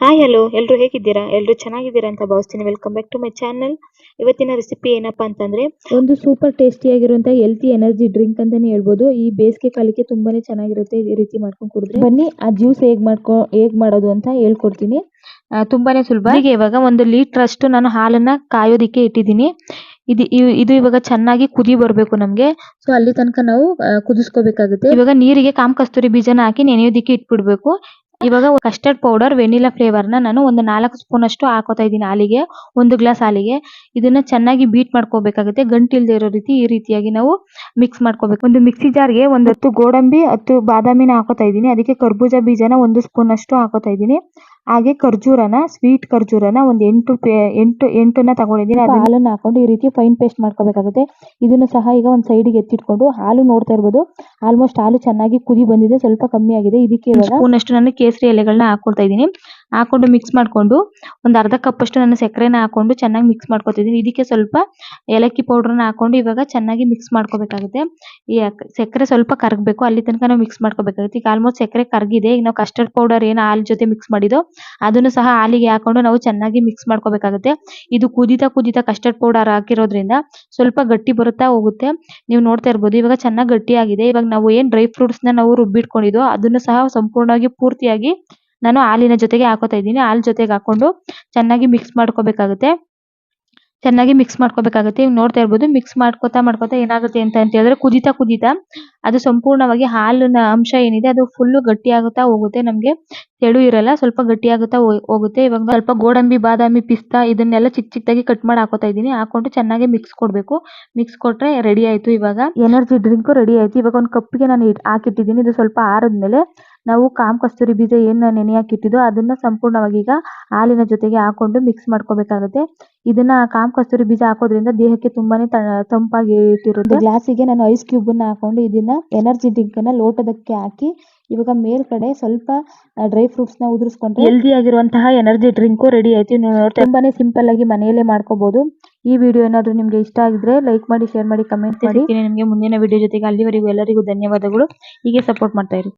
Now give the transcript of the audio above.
Hi hello ಎಲ್ಲರೂ ಹೇಗಿದ್ದೀರಾ? ಎಲ್ಲರೂ ಚೆನ್ನಾಗಿದ್ದೀರಾ ಅಂತ ಭಾವಿಸ್ತೀನಿ. Welcome back to my channel ಇವತ್ತಿನ ರೆಸಿಪಿ ಏನಪ್ಪಾ ಅಂತಂದ್ರೆ, ಒಂದು ಸೂಪರ್ ಟೇಸ್ಟಿ ಆಗಿರುವಂತಹ ಹೆಲ್ತಿ ಎನರ್ಜಿ ಡ್ರಿಂಕ್ ಅಂತಾನೆ ಹೇಳ್ಬೋದು. ಈ ಬೇಸಿಗೆ ಕಾಲಕ್ಕೆ ತುಂಬಾನೇ ಚೆನ್ನಾಗಿರುತ್ತೆ ಈ ರೀತಿ ಮಾಡ್ಕೊಂಡು ಕುಡಿದ್ರೆ. ಬನ್ನಿ, ಆ ಜ್ಯೂಸ್ ಹೇಗ್ ಮಾಡ್ಕೊ, ಹೇಗ್ ಮಾಡೋದು ಅಂತ ಹೇಳ್ಕೊಡ್ತೀನಿ. ತುಂಬಾನೇ ಸುಲಭ. ಹೀಗೆ ಇವಾಗ ಒಂದು ಲೀಟರ್ ಅಷ್ಟು ನಾನು ಹಾಲನ್ನ ಕಾಯೋದಿಕ್ಕೆ ಇಟ್ಟಿದ್ದೀನಿ. ಇದು ಇದು ಇವಾಗ ಚೆನ್ನಾಗಿ ಕುದಿ ಬರಬೇಕು ನಮ್ಗೆ. ಸೊ ಅಲ್ಲಿ ತನಕ ನಾವು ಕುದಿಸ್ಕೋಬೇಕಾಗುತ್ತೆ. ಇವಾಗ ನೀರಿಗೆ ಕಾಮ್ ಕಸ್ತೂರಿ ಬೀಜನ ಹಾಕಿ ನೆನೆಯೋದಿಕ್ಕೆ ಇಟ್ಬಿಡ್ಬೇಕು. ಇವಾಗ ಕಸ್ಟರ್ಡ್ ಪೌಡರ್ ವೆನಿಲಾ ಫ್ಲೇವರ್ನ ನಾನು ಒಂದು ನಾಲ್ಕು ಸ್ಪೂನ್ ಅಷ್ಟು ಹಾಕೋತಾ ಇದ್ದೀನಿ ಹಾಲಿಗೆ, ಒಂದು ಗ್ಲಾಸ್ ಹಾಲಿಗೆ. ಇದನ್ನ ಚೆನ್ನಾಗಿ ಬೀಟ್ ಮಾಡ್ಕೋಬೇಕಾಗುತ್ತೆ. ಗಂಟು ಇರೋ ರೀತಿ ಈ ರೀತಿಯಾಗಿ ನಾವು ಮಿಕ್ಸ್ ಮಾಡ್ಕೋಬೇಕು. ಒಂದು ಮಿಕ್ಸಿ ಜಾರ್ಗೆ ಒಂದು ಹತ್ತು ಗೋಡಂಬಿ, ಹತ್ತು ಬಾದಾಮಿನ ಹಾಕೋತಾ ಇದ್ದೀನಿ. ಅದಕ್ಕೆ ಕರ್ಬೂಜ ಬೀಜನ ಒಂದು ಸ್ಪೂನ್ ಅಷ್ಟು ಹಾಕೋತಾ ಇದ್ದೀನಿ. ಹಾಗೆ ಖರ್ಜೂರನ ಸ್ವೀಟ್ ಖರ್ಜೂರನ ಒಂದು ಎಂಟು ಪೇ- ಎಂಟು ಎಂಟನ್ನ ತಗೊಂಡಿದ್ದೀನಿ. ಅದನ್ನ ಹಾಲನ್ನ ಹಾಕೊಂಡು ಈ ರೀತಿ ಫೈನ್ ಪೇಸ್ಟ್ ಮಾಡ್ಕೋಬೇಕಾಗುತ್ತೆ. ಇದನ್ನು ಸಹ ಈಗ ಒಂದು ಸೈಡಿಗೆ ಎತ್ತಿಟ್ಕೊಂಡು ಹಾಲು ನೋಡ್ತಾ ಇರ್ಬೋದು. ಆಲ್ಮೋಸ್ಟ್ ಹಾಲು ಚೆನ್ನಾಗಿ ಕುದಿ ಬಂದಿದೆ ಸ್ವಲ್ಪ ಕಮ್ಮಿ ಆಗಿದೆ. ಇದಕ್ಕೆ ಸ್ಪೂನ್ ಅಷ್ಟು ನಾನು ಕೇಸರಿ ಎಲೆಗಳನ್ನ ಹಾಕೊಳ್ತಾ ಇದ್ದೀನಿ. ಹಾಕೊಂಡು ಮಿಕ್ಸ್ ಮಾಡ್ಕೊಂಡು ಒಂದು ಅರ್ಧ ಕಪ್ ಅಷ್ಟು ನಾನು ಸಕ್ಕರೆನ ಹಾಕೊಂಡು ಚೆನ್ನಾಗಿ ಮಿಕ್ಸ್ ಮಾಡ್ಕೊತಿದ್ದೀನಿ. ಇದಕ್ಕೆ ಸ್ವಲ್ಪ ಏಲಕ್ಕಿ ಪೌಡ್ರನ್ನ ಹಾಕೊಂಡು ಇವಾಗ ಚೆನ್ನಾಗಿ ಮಿಕ್ಸ್ ಮಾಡ್ಕೋಬೇಕಾಗುತ್ತೆ. ಈ ಸಕ್ಕರೆ ಸ್ವಲ್ಪ ಕರಗಬೇಕು. ಅಲ್ಲಿ ತನಕ ನಾವು ಮಿಕ್ಸ್ ಮಾಡ್ಕೋಬೇಕಾಗುತ್ತೆ. ಈಗ ಆಲ್ಮೋಸ್ಟ್ ಸಕ್ಕರೆ ಕರಗಿದೆ. ಈಗ ನಾವು ಕಸ್ಟರ್ಡ್ ಪೌಡರ್ ಏನು ಹಾಲ್ ಜೊತೆ ಮಿಕ್ಸ್ ಮಾಡಿದೋ ಅದನ್ನು ಸಹ ಹಾಲಿಗೆ ಹಾಕೊಂಡು ನಾವು ಚೆನ್ನಾಗಿ ಮಿಕ್ಸ್ ಮಾಡ್ಕೋಬೇಕಾಗುತ್ತೆ. ಇದು ಕುದಿತಾ ಕುದಿತಾ ಕಸ್ಟರ್ಡ್ ಪೌಡರ್ ಹಾಕಿರೋದ್ರಿಂದ ಸ್ವಲ್ಪ ಗಟ್ಟಿ ಬರುತ್ತಾ ಹೋಗುತ್ತೆ. ನೀವು ನೋಡ್ತಾ ಇರ್ಬೋದು, ಇವಾಗ ಚೆನ್ನಾಗಿ ಗಟ್ಟಿಯಾಗಿದೆ. ಇವಾಗ ನಾವು ಏನ್ ಡ್ರೈ ಫ್ರೂಟ್ಸ್ನ ನಾವು ರುಬ್ಬಿಟ್ಕೊಂಡಿದ್ದೋ ಅದನ್ನು ಸಹ ಸಂಪೂರ್ಣವಾಗಿ ಪೂರ್ತಿಯಾಗಿ ನಾನು ಹಾಲಿನ ಜೊತೆಗೆ ಹಾಕೋತಾ ಇದ್ದೀನಿ. ಹಾಲು ಜೊತೆಗೆ ಹಾಕೊಂಡು ಚೆನ್ನಾಗಿ ಮಿಕ್ಸ್ ಮಾಡ್ಕೋಬೇಕಾಗುತ್ತೆ. ಚೆನ್ನಾಗಿ ಮಿಕ್ಸ್ ಮಾಡ್ಕೋಬೇಕಾಗುತ್ತೆ. ಇವಾಗ ನೋಡ್ತಾ ಇರ್ಬೋದು ಮಿಕ್ಸ್ ಮಾಡ್ಕೋತಾ ಮಾಡ್ಕೋತಾ ಏನಾಗುತ್ತೆ ಅಂತ ಅಂತ ಹೇಳಿದ್ರೆ ಕುದಿತಾ ಕುದಿತಾ ಅದು ಸಂಪೂರ್ಣವಾಗಿ ಹಾಲಿನ ಅಂಶ ಏನಿದೆ, ಅದು ಫುಲ್ ಗಟ್ಟಿ ಆಗುತ್ತಾ ಹೋಗುತ್ತೆ ನಮಗೆ. ತೆಳು ಇರಲ್ಲ, ಸ್ವಲ್ಪ ಗಟ್ಟಿ ಆಗುತ್ತಾ ಹೋಗುತ್ತೆ. ಇವಾಗ ಸ್ವಲ್ಪ ಗೋಡಂಬಿ, ಬಾದಾಮಿ, ಪಿಸ್ತಾ ಇದನ್ನೆಲ್ಲ ಚಿಕ್ಕ ಚಿಕ್ಕದಾಗಿ ಕಟ್ ಮಾಡಿ ಹಾಕೋತಾ ಇದ್ದೀನಿ. ಹಾಕೊಂಡು ಚೆನ್ನಾಗಿ ಮಿಕ್ಸ್ ಕೊಡ್ಬೇಕು. ಮಿಕ್ಸ್ ಕೊಟ್ರೆ ರೆಡಿ ಆಯ್ತು ಇವಾಗ. ಎನರ್ಜಿ ಡ್ರಿಂಕ್ ರೆಡಿ ಆಯ್ತು. ಇವಾಗ ಒಂದು ಕಪ್ಪಿಗೆ ನಾನು ಹಾಕಿಟ್ಟಿದ್ದೀನಿ. ಇದು ಸ್ವಲ್ಪ ಆರಿದ್ಮೇಲೆ ನಾವು ಕಾಮ್ ಕಸ್ತೂರಿ ಬೀಜ ಏನು ನೆನೆ ಹಾಕಿಟ್ಟಿದ್ದೋ ಅದನ್ನ ಸಂಪೂರ್ಣವಾಗಿ ಈಗ ಹಾಲಿನ ಜೊತೆಗೆ ಹಾಕೊಂಡು ಮಿಕ್ಸ್ ಮಾಡ್ಕೋಬೇಕಾಗುತ್ತೆ. ಇದನ್ನ ಕಾಮ್ ಕಸ್ತೂರಿ ಬೀಜ ಹಾಕೋದ್ರಿಂದ ದೇಹಕ್ಕೆ ತುಂಬಾನೇ ತಂಪಾಗಿ ಇಟ್ಟಿರುತ್ತೆ. ಗ್ಲಾಸಿಗೆ ನಾನು ಐಸ್ ಕ್ಯೂಬ್ ಅನ್ನ ಹಾಕೊಂಡು ಇದನ್ನ ಎನರ್ಜಿ ಡ್ರಿಂಕ್ ಅನ್ನ ಲೋಟದಕ್ಕೆ ಹಾಕಿ ಇವಾಗ ಮೇಲ್ಗಡೆ ಸ್ವಲ್ಪ ಡ್ರೈ ಫ್ರೂಟ್ಸ್ನ ಉದುರಿಸ್ಕೊಂಡ್ರೆ ಹೆಲ್ದಿ ಆಗಿರುವಂತಹ ಎನರ್ಜಿ ಡ್ರಿಂಕ್ ರೆಡಿ ಆಯ್ತು. ತುಂಬಾನೇ ಸಿಂಪಲ್ ಆಗಿ ಮನೆಯಲ್ಲೇ ಮಾಡ್ಕೋಬಹುದು ಈ ವಿಡಿಯೋ ಏನಾದ್ರೂ ನಿಮ್ಗೆ ಇಷ್ಟ ಆಗಿದ್ರೆ ಲೈಕ್ ಮಾಡಿ ಶೇರ್ ಮಾಡಿ ಕಮೆಂಟ್ ಮಾಡಿ. ನಿಮಗೆ ಮುಂದಿನ ವಿಡಿಯೋ ಜೊತೆಗೆ ಅಲ್ಲಿವರೆಗೂ ಎಲ್ಲರಿಗೂ ಧನ್ಯವಾದಗಳು. ಹೀಗೆ ಸಪೋರ್ಟ್ ಮಾಡ್ತಾ ಇರಿ.